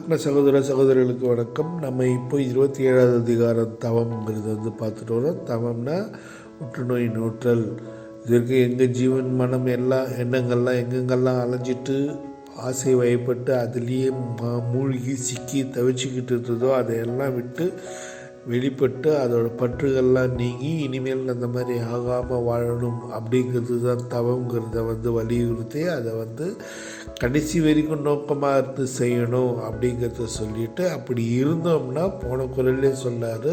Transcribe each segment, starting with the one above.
ஆத்ம சகோதர சகோதரிகளுக்கு வணக்கம். நம்ம இப்போ இருபத்தி ஏழாவது அதிகாரம் தவம்ங்கிறது வந்து பார்த்துட்டு தவம்னா புற்றுநோய் நூற்றல். இதற்கு எங்கள் ஜீவன் மனம் எல்லாம் எண்ணங்கள்லாம் எங்கெங்கெல்லாம் அலைஞ்சிட்டு ஆசை வயப்பட்டு அதுலேயே மா மூழ்கி சிக்கி தவிச்சிக்கிட்டு இருந்ததோ அதையெல்லாம் விட்டு வெளிப்பட்டு அதோட பற்றுகள்லாம் நீங்கி இனிமேல் அந்த மாதிரி ஆகாமல் வாழணும் அப்படிங்கிறது தான் தவங்கிறத வந்து வலியுறுத்தி அதை வந்து கடைசி வரைக்கும் நோக்கமாக இருந்து செய்யணும் அப்படிங்கிறத சொல்லிட்டு அப்படி இருந்தோம்னா போன குரல்லே சொன்னார்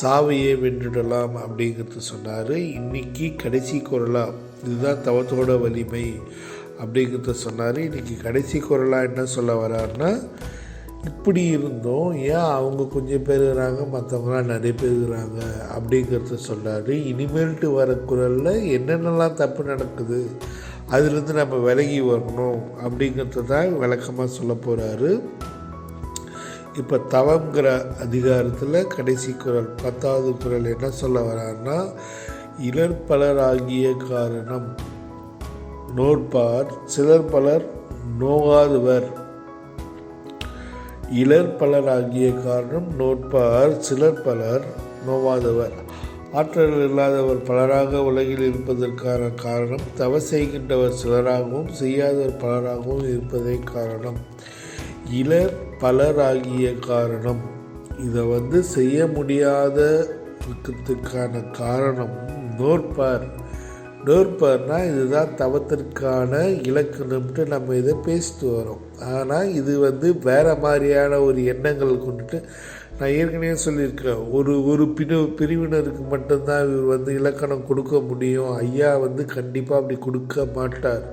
சாவையே வென்றுடலாம் அப்படிங்கிறது சொன்னார். இன்னைக்கு கடைசி குரலாக இதுதான் தவத்தோட வலிமை அப்படிங்கிறத சொன்னார். இன்றைக்கி கடைசி குரலாக என்ன சொல்ல வர்றாருன்னா இப்படி இருந்தோம். ஏன் அவங்க கொஞ்சம் பேர் இருக்கிறாங்க மற்றவங்களாம் நிறைய பேர் இருக்கிறாங்க அப்படிங்கிறத சொல்கிறாரு இனிமேல்ட்டு வர குரலில் என்னென்னலாம் தப்பு நடக்குது அதுலேருந்து நம்ம விலகி வரணும் அப்படிங்கிறத தான் விளக்கமாக சொல்ல போகிறாரு இப்போ தவங்கிற அதிகாரத்தில் கடைசி குரல் பத்தாவது குரல் என்ன சொல்ல வர்றாருன்னா இளர் பலராகிய காரணம் நோட்பார் சிலர் பலர் நோகாதவர். இளர் பலராகிய காரணம் நோட்பார் சிலர் பலர் நோவாதவர். ஆற்றல் இல்லாதவர் பலராக உலகில் இருப்பதற்கான காரணம் தவ செய்கின்றவர் சிலராகவும் செய்யாதவர் பலராகவும் இருப்பதே காரணம். இளர் பலராகிய காரணம் இதை வந்து செய்ய முடியாத காரணம் நோற்பார். நோற்பார்னால் இதுதான் தவத்திற்கான இலக்கணம்ட்டு நம்ம இதை பேசிட்டு வரோம். ஆனால் இது வந்து வேறு மாதிரியான ஒரு எண்ணங்கள் கொண்டுட்டு நான் ஏற்கனவே சொல்லியிருக்கேன் ஒரு ஒரு பிரிவு பிரிவினருக்கு மட்டும்தான் இவர் வந்து இலக்கணம் கொடுக்க முடியும். ஐயா வந்து கண்டிப்பாக அப்படி கொடுக்க மாட்டார்.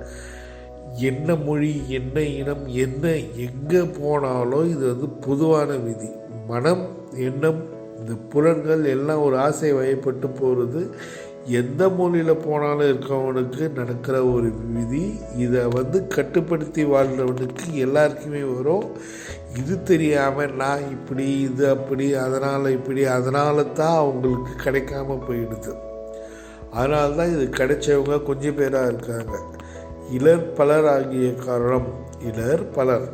என்ன மொழி என்ன இனம் என்ன எங்கே போனாலும் இது வந்து பொதுவான விதி. மனம் எண்ணம் இந்த புலன்கள் எல்லாம் ஒரு ஆசை வயப்பட்டு போகிறது எந்த மொழியில் போனாலும் இருக்கவனுக்கு நடக்கிற ஒரு விதி இதை வந்து கட்டுப்படுத்தி வாழ்கிறவனுக்கு எல்லாருக்குமே வரும். இது தெரியாமல் நான் இப்படி இது அப்படி அதனால் இப்படி அதனால தான் அவங்களுக்கு கிடைக்காம போயிடுது. அதனால தான் இது கிடைச்சவங்க கொஞ்சம் பேராக இருக்காங்க. இளர் பலர் ஆகிய காரணம் இளர் பலர்.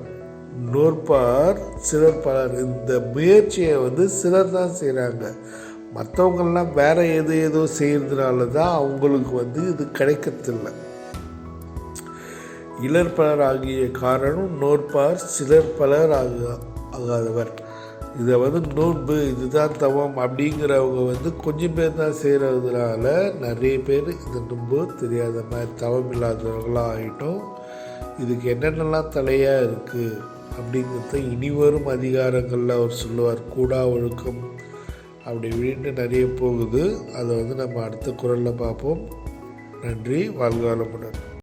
நோற்பார் சிலர் பலர். இந்த முயற்சியை வந்து சிலர் தான் செய்கிறாங்க மற்றவங்கள்லாம் வேறு எது ஏதோ செய்கிறதுனால தான் அவங்களுக்கு வந்து இது கிடைக்கிறதில்ல. இளர் பலர் ஆகிய காரணம் நோற்பார் சிலர் பலர் ஆக ஆகாதவர் இதை வந்து நோன்பு இதுதான் தவம் அப்படிங்கிறவங்க வந்து கொஞ்சம் பேர் தான் செய்கிறதுனால நிறைய பேர் இந்த நோன்பு தெரியாத மாதிரி தவம் இல்லாதவர்களாக ஆகிட்டோம் இதுக்கு என்னென்னலாம் தலையாக இருக்குது அப்படிங்கிறத இனிவரும் அதிகாரங்களில் அவர் சொல்லுவார். கூடா ஒழுக்கம் அப்படி இப்படின்ட்டு நிறைய போகுது. அதை வந்து நம்ம அடுத்த குரலில் பார்ப்போம். நன்றி. வாழ்காலமுடன்